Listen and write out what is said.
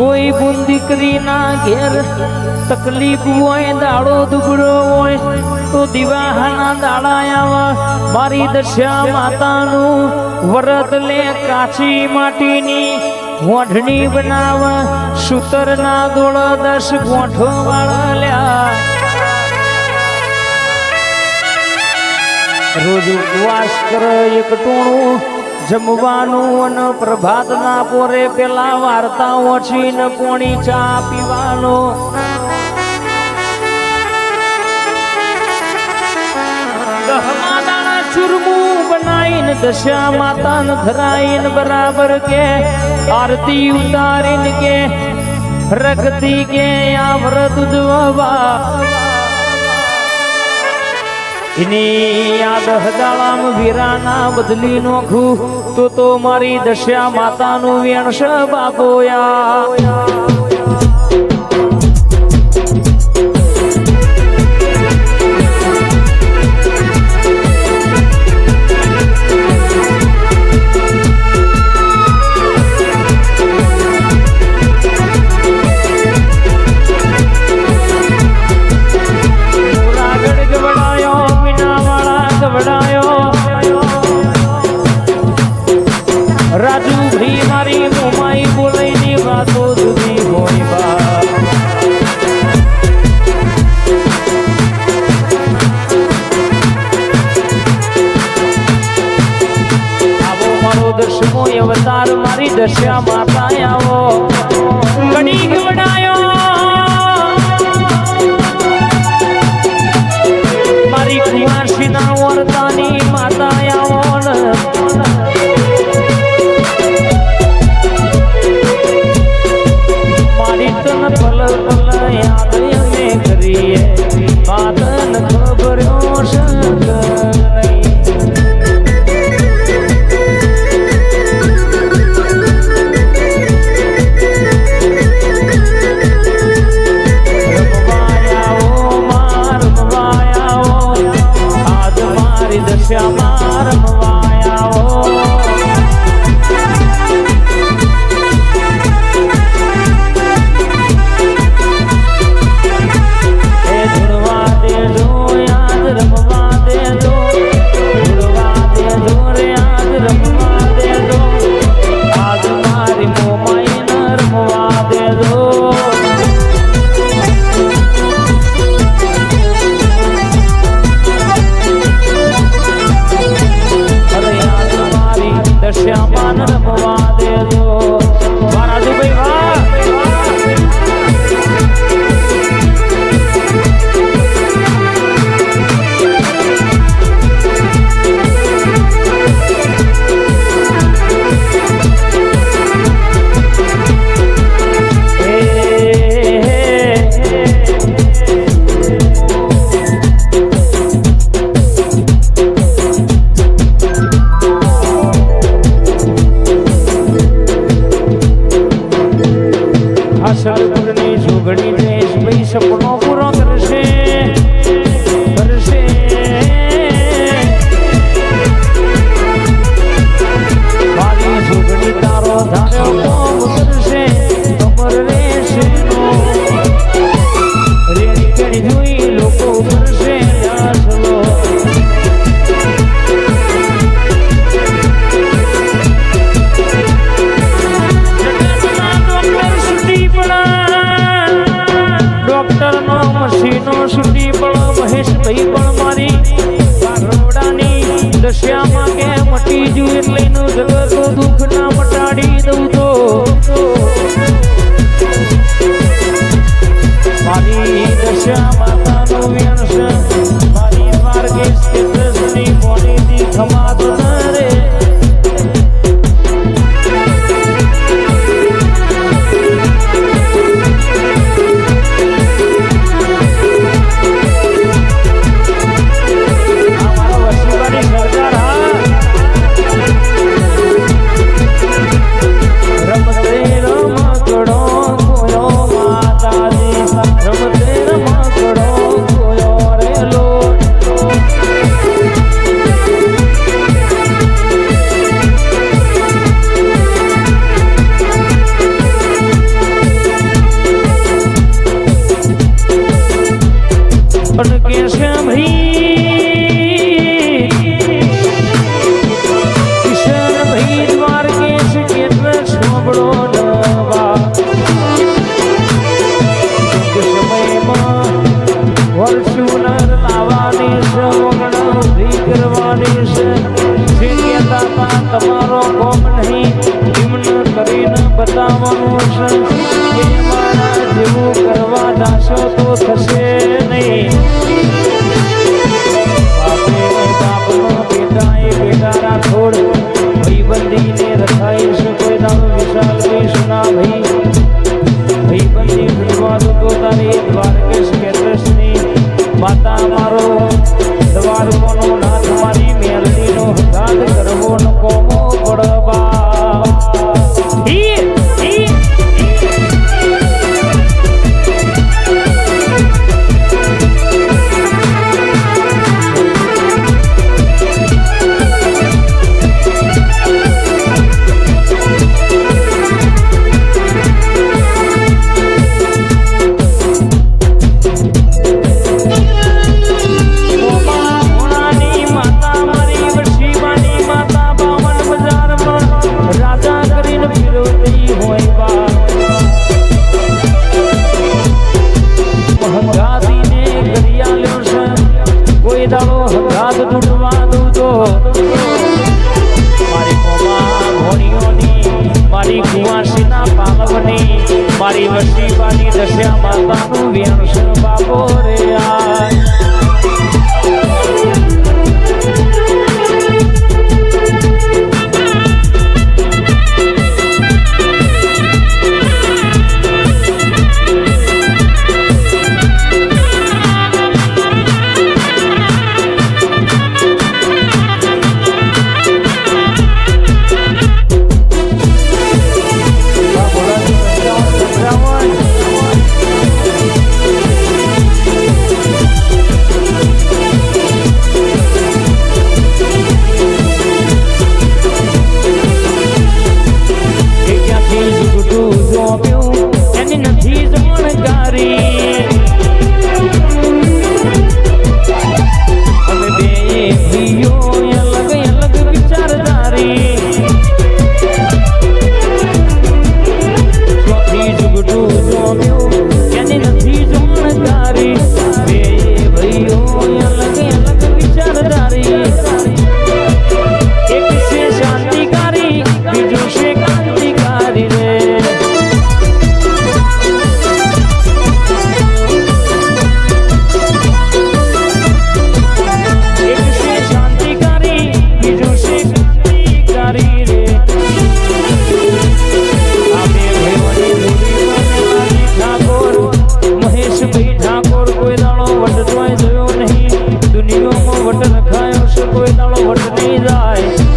કોઈ બુન દીકરીના ઘેર તકલીફ હોય, દાડો દુબળો હોય, તો દિવાહાના દાડા આવા મારી દશા માતાનું વરત લે કાચી માટીની વોઢણી બનાવ, સૂતરના દોળ દસ ગોઠો વાળા રોજ ઉપવાસ કર એક ટોણું જમવાનું અને પ્રભાતના પોરે પેલા વાર્તા ઓછીને પોણી ચા પીવાનો. ચૂરમું બનાવીને દશા માતાને ધરાઈને બરાબર કે આરતી ઉતારીને કે રખતી કે આ વ્રત ઉજવવા. એની યાદ હદાળામ વીરાના બદલી નોખું તો તો મારી દશા માતાનું વેણશ બાપોયા. દશમો અવતાર મારી દશા માતા આવો ઘડી ગવડાયો. મારી કુમારસીના વર્તાની માતા દશયામાં કે મટી જુ એટલે દાશો તો પાલવની મારી વશીબાની દશા માતાનું વેણ છે બાપો રે આ વટ ન ખાયો છે કોઈ દાડો વટ નહીં જાય.